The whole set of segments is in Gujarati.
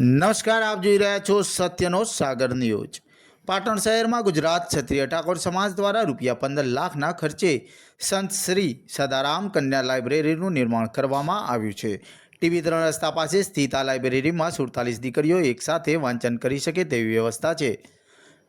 નમસ્કાર, આપ જોઈ રહ્યા છો સત્યનો સાગર ન્યૂઝ. પાટણ શહેરમાં ગુજરાત ક્ષત્રિય ઠાકોર સમાજ દ્વારા રૂપિયા પંદર લાખના ખર્ચે સંત શ્રી સદારામ કન્યા લાઇબ્રેરીનું નિર્માણ કરવામાં આવ્યું છે. ટીવી ત્રણ રસ્તા પાસે સ્થિત આ લાઇબ્રેરીમાં સુડતાલીસ દીકરીઓ એકસાથે વાંચન કરી શકે તેવી વ્યવસ્થા છે.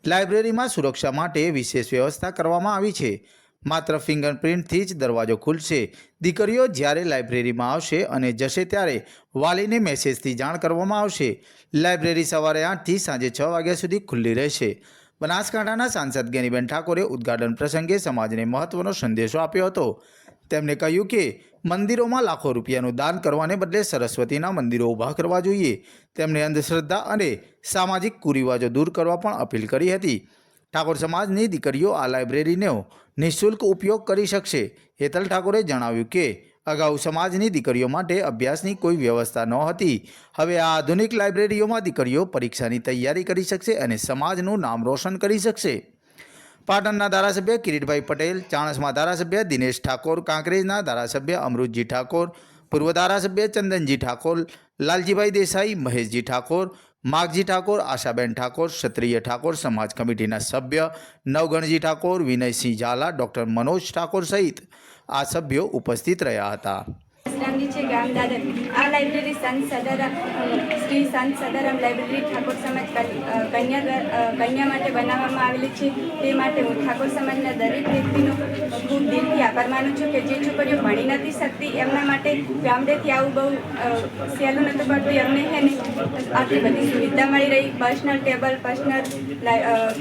લાઇબ્રેરીમાં સુરક્ષા માટે વિશેષ વ્યવસ્થા કરવામાં આવી છે. માત્ર ફિંગરપ્રિન્ટથી જ દરવાજો ખુલશે. દીકરીઓ જ્યારે લાઇબ્રેરીમાં આવશે અને જશે ત્યારે વાલીને મેસેજથી જાણ કરવામાં આવશે. લાઇબ્રેરી સવારે આઠથી સાંજે છ વાગ્યા સુધી ખુલ્લી રહેશે. બનાસકાંઠાના સાંસદ ગેનીબેન ઠાકોરે ઉદ્ઘાટન પ્રસંગે સમાજને મહત્વનો સંદેશો આપ્યો હતો. તેમણે કહ્યું કે, મંદિરોમાં લાખો રૂપિયાનું દાન કરવાને બદલે સરસ્વતીના મંદિરો ઊભા કરવા જોઈએ. તેમણે અંધશ્રદ્ધા અને સામાજિક કુરિવાજો દૂર કરવા પણ અપીલ કરી હતી. ઠાકોર સમાજની દીકરીઓ આ લાઇબ્રેરીનો નિઃશુલ્ક ઉપયોગ કરી શકશે. હેતલ ઠાકોરે જણાવ્યું કે, અગાઉ સમાજની દીકરીઓ માટે અભ્યાસની કોઈ વ્યવસ્થા નહોતી. હવે આ આધુનિક લાઇબ્રેરીઓમાં દીકરીઓ પરીક્ષાની તૈયારી કરી શકશે અને સમાજનું નામ રોશન કરી શકશે. પાટણના ધારાસભ્ય કિરીટભાઈ પટેલ, ચાણસમાં ધારાસભ્ય દિનેશ ઠાકોર, કાંકરેજના ધારાસભ્ય અમૃતજી ઠાકોર, પૂર્વ ધારાસભ્ય ચંદનજી ઠાકોર, લાલજીભાઈ દેસાઈ, મહેશજી ઠાકોર માગજી ઠાકોર, આશાબેન ઠાકોર, ક્ષત્રિય ઠાકોર, સમાજ કમિટીના સભ્ય નવગણજી ઠાકોર, વિનયસિંહ ઝાલા, ડૉક્ટર મનોજ ઠાકોર સહિત આ સભ્યો ઉપસ્થિત રહ્યા હતા. માટે બનાવવામાં આવેલી છે. તે માટે હું ઠાકોર સમાજના દરેક વ્યક્તિનો માનું છું કે જે છોકરીઓ ભણી નથી શકતી, એમના માટે ગામડેથી આવું બહુ સહેલું નહોતું પડતું, એમને હે ને આટલી બધી સુવિધા મળી રહી. પર્સનલ ટેબલ, પર્સનલ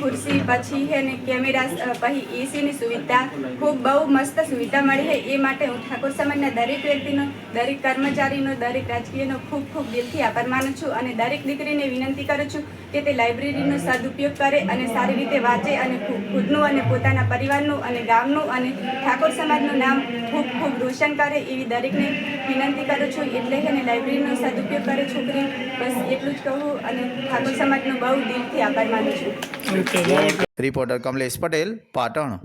ખુરશી, પછી હે ને કેમેરા પછી એસીની સુવિધા, ખૂબ બહુ મસ્ત સુવિધા મળી છે. એ માટે હું ઠાકોર સમાજના દરેક વ્યક્તિનો, દરેક કર્મચારીનો, દરેક રાજકીયનો ખૂબ ખૂબ દિલથી આભાર માનું છું અને દરેક દીકરીને વિનંતી કરું છું કે તે લાઇબ્રેરીનો સદુપયોગ કરે અને સારી રીતે વાંચે અને ખુદનું અને પોતાના પરિવારનું અને ગામનું અને ઠાકોર સમાજનું નામ ખૂબ ખૂબ રોશન કરે એવી દરેકને વિનંતી કરું છું. એટલે અને ને લાઇબ્રેરીનો સદુપયોગ કરે છોકરી. બસ એટલું જ કહું અને ઠાકોર સમાજનો બહુ દિલથી આભાર માનું છું. રિપોર્ટર કમલેશ પટેલ પાટણ.